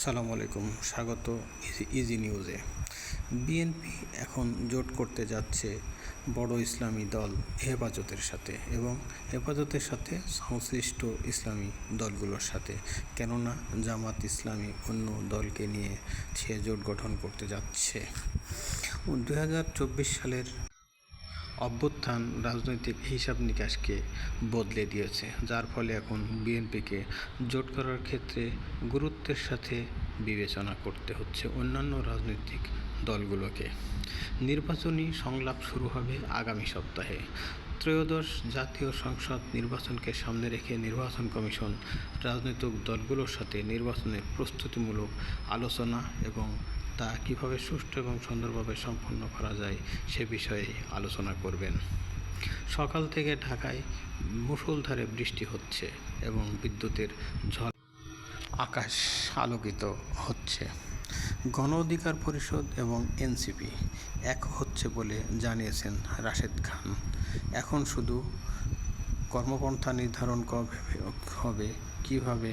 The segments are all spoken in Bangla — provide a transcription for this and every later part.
আসসালামু আলাইকুম, স্বাগত ইজি নিউজে বিএনপি এখন জোট করতে যাচ্ছে বড় ইসলামী দল হেফাজতের সাথে এবং হেফাজতের সাথে সংশ্লিষ্ট ইসলামী দলগুলোর সাথে। কেননা জামাত ইসলামী অন্য দলকে নিয়ে সে জোট গঠন করতে যাচ্ছে। দু হাজার চব্বিশ সালের অভ্যুত্থান রাজনৈতিক হিসাব নিকাশকে বদলে দিয়েছে, যার ফলে এখন বিএনপিকে জোট করার ক্ষেত্রে গুরুত্বের সাথে বিবেচনা করতে হচ্ছে অন্যান্য রাজনৈতিক দলগুলোকে। নির্বাচনী সংলাপ শুরু হবে আগামী সপ্তাহে। ত্রয়োদশ জাতীয় সংসদ নির্বাচনকে সামনে রেখে নির্বাচন কমিশন রাজনৈতিক দলগুলোর সাথে নির্বাচনের প্রস্তুতিমূলক আলোচনা এবং তা কীভাবে সুষ্ঠু এবং সুন্দরভাবে সম্পন্ন করা যায় সে বিষয়ে আলোচনা করবেন। সকাল থেকে ঢাকায় মুষলধারে বৃষ্টি হচ্ছে এবং বিদ্যুতের ঝড় আকাশ আলোকিত হচ্ছে। গণ অধিকার পরিষদ এবং এনসিপি এক হচ্ছে বলে জানিয়েছেন রাশেদ খান। এখন শুধু কর্মপন্থা নির্ধারণ হবে কীভাবে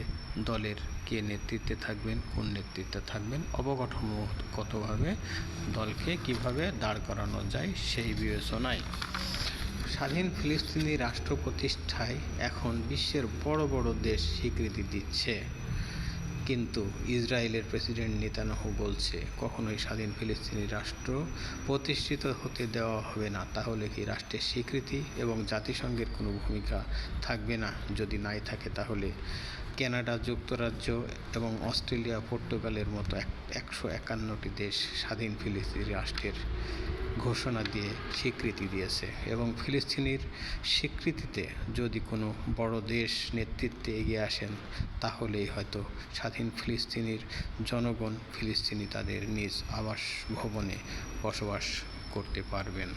দলের কে নেতৃত্বে থাকবেন, কোন নেতৃত্বে থাকবেন, অবকাঠামোগতভাবে দলকে কীভাবে দাঁড় করানো যায় সেই বিবেচনায় স্বাধীন ফিলিস্তিনি রাষ্ট্র প্রতিষ্ঠায় এখন বিশ্বের বড় বড় দেশ স্বীকৃতি দিচ্ছে। কিন্তু ইসরায়েলের প্রেসিডেন্ট নেতানাহু বলছে, কখনোই স্বাধীন ফিলিস্তিনি রাষ্ট্র প্রতিষ্ঠিত হতে দেওয়া হবে না। তাহলে কি রাষ্ট্রের স্বীকৃতি এবং জাতিসংঘের কোনো ভূমিকা থাকবে না? যদি নাই থাকে তাহলে কানাডা, যুক্তরাজ্য এবং অস্ট্রেলিয়া, পর্তুগালের মতো এক একশো একান্নটি দেশ স্বাধীন ফিলিস্তিনি রাষ্ট্রের ঘোষণা দিয়ে স্বীকৃতি দিয়েছে এবং ফিলিস্তিনির স্বীকৃতিতে যদি কোনো বড় দেশ নেতৃত্বে এগিয়ে আসেন, তাহলেই হয়তো স্বাধীন ফিলিস্তিনির জনগণ ফিলিস্তিনি তাদের নিজ আবাস ভবনে বসবাস করতে পারবেন।